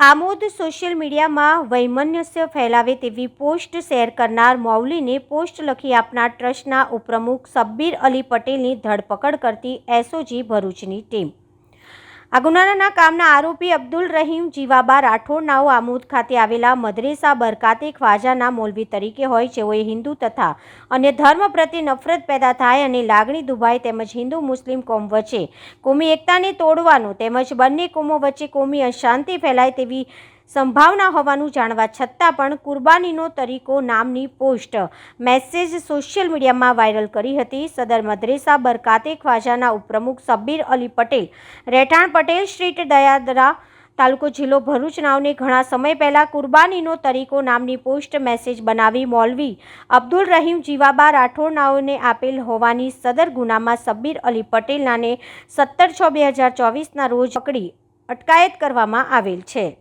Amod social મીડિયામાં વૈમનસ્ય ફેલાવે તેવી પોસ્ટ શેર કરનાર મૌલીને પોસ્ટ લખી આપનાર ટ્રસ્ટના ઉપપ્રમુખ સબ્બીર અલી પટેલની ધરપકડ કરતી એસઓજી ભરૂચની ટીમ. આ ગુનાના કામના આરોપી અબ્દુલ રહીમ જીવાબા રાઠોડ નાઓ આમોદ ખાતે આવેલા મદરેસા બરકાતે ખ્વાજાના મોલવી તરીકે હોય. જેઓએ હિન્દુ તથા અન્ય ધર્મ પ્રત્યે નફરત પેદા થાય અને લાગણી દુભાય તેમજ હિન્દુ મુસ્લિમ કોમ વચ્ચે કોમી એકતાને તોડવાનું તેમજ બંને કોમો વચ્ચે કોમી અશાંતિ ફેલાય તેવી સંભાવના હોવાનું જાણવા છતાં પણ કુરબાનીનો તરીકો નામની પોસ્ટ મેસેજ સોશિયલ મીડિયામાં વાયરલ કરી હતી. સદર મદ્રેસા બરકાતે ખ્વાજાના ઉપપ્રમુખ સબ્બીર અલી પટેલ, રહેઠાણ પટેલ, સ્ટ્રીટ દયાદરા તાલુકો જિલ્લો ભરૂચ નાવને ઘણા સમય પહેલાં કુરબાનીનો તરીકો નામની પોસ્ટ મેસેજ બનાવી મોલવી અબ્દુલ રહીમ જીવાબા રાઠોડ નાઓને આપેલ હોવાની સદર ગુનામાં સબ્બીર અલી પટેલ નાને સત્તર છ બે હજાર ચોવીસના રોજ પકડી અટકાયત કરવામાં આવેલ છે.